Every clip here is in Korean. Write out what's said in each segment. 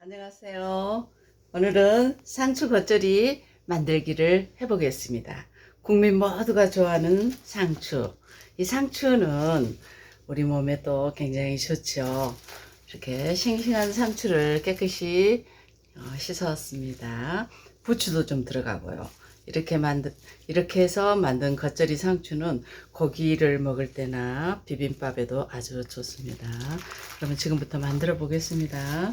안녕하세요. 오늘은 상추 겉절이 만들기를 해보겠습니다. 국민 모두가 좋아하는 상추. 이 상추는 우리 몸에 또 굉장히 좋죠. 이렇게 싱싱한 상추를 깨끗이 어, 씻었습니다. 부추도 좀 들어가고요. 이렇게 만든 이렇게 해서 만든 겉절이 상추는 고기를 먹을 때나 비빔밥에도 아주 좋습니다. 그러면 지금부터 만들어 보겠습니다.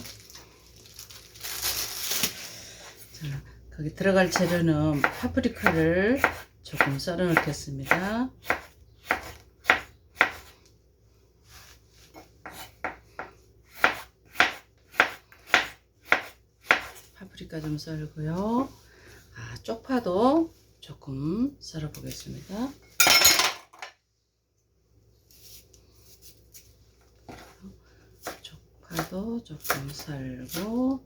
자, 거기 들어갈 재료는 파프리카를 조금 썰어 넣겠습니다. 파프리카 좀 썰고요. 아, 쪽파도 조금 썰어 보겠습니다. 쪽파도 조금 썰고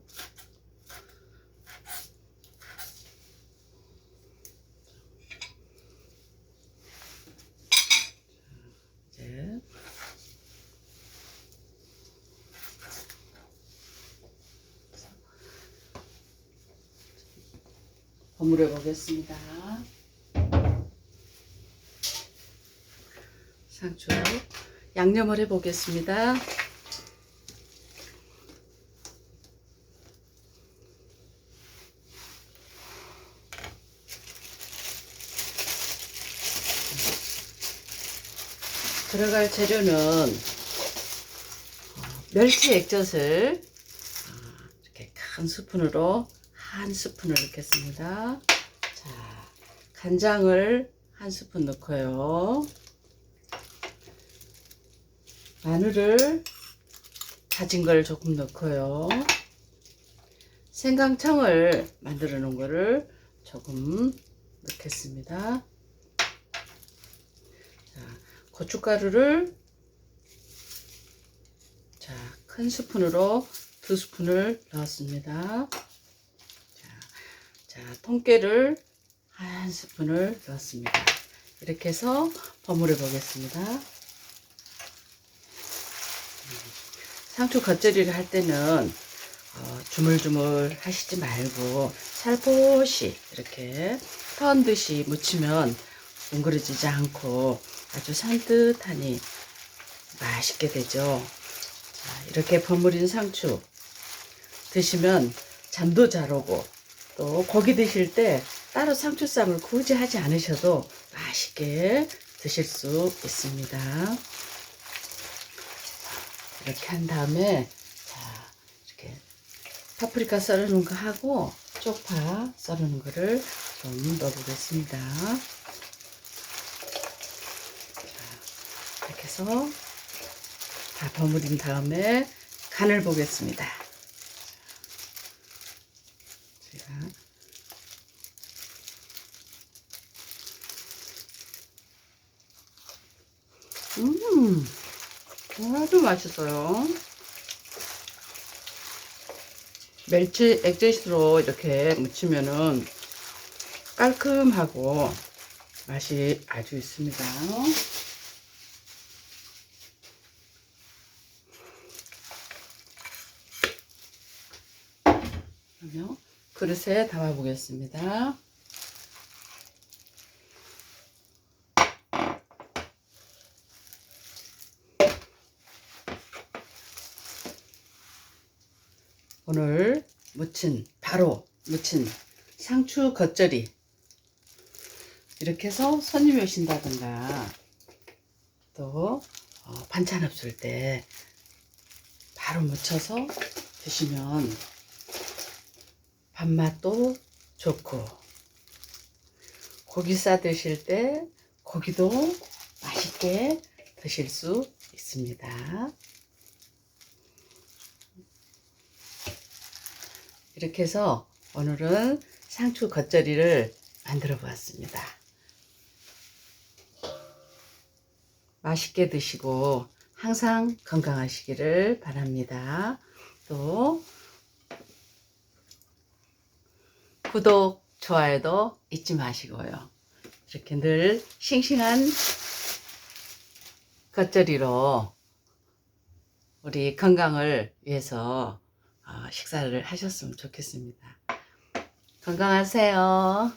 버무려 보겠습니다. 상추 양념을 해 보겠습니다. 들어갈 재료는 어, 멸치 액젓을 어, 이렇게 큰 스푼으로 한 스푼을 넣겠습니다. 자, 간장을 한 스푼 넣고요. 마늘을 다진 걸 조금 넣고요. 생강청을 만들어 놓은 거를 조금 넣겠습니다. 자, 고춧가루를 자, 큰 스푼으로 두 스푼을 넣었습니다. 자, 자, 통깨를 한 스푼을 넣었습니다. 이렇게 해서 버무려 보겠습니다. 상추 겉절이를 할 때는 어, 주물주물 하시지 말고 살포시 이렇게 턴 듯이 무치면 뭉그러지지 않고 아주 산뜻하니 맛있게 되죠. 자, 이렇게 버무린 상추 드시면 잠도 잘 오고 또 고기 드실 때 따로 상추쌈을 굳이 하지 않으셔도 맛있게 드실 수 있습니다. 이렇게 한 다음에 자 이렇게 파프리카 썰어놓은 거 하고 쪽파 썰어놓은 거를 좀 넣어보겠습니다. 이렇게 해서 다 버무린 다음에 간을 보겠습니다. 제가 음 아주 맛있어요. 멸치 액젓으로 이렇게 무치면은 깔끔하고 맛이 아주 있습니다. 그러면 그릇에 담아 보겠습니다. 오늘 무친 바로 무친 상추 겉절이 이렇게 해서 손님이 오신다든가 또 어, 반찬 없을 때 바로 무쳐서 드시면 밥맛도 좋고 고기 싸 드실 때 고기도 맛있게 드실 수 있습니다. 이렇게 해서 오늘은 상추 겉절이를 만들어 보았습니다. 맛있게 드시고 항상 건강하시기를 바랍니다. 또 구독, 좋아요도 잊지 마시고요. 이렇게 늘 싱싱한 겉절이로 우리 건강을 위해서 어, 식사를 하셨으면 좋겠습니다. 건강하세요.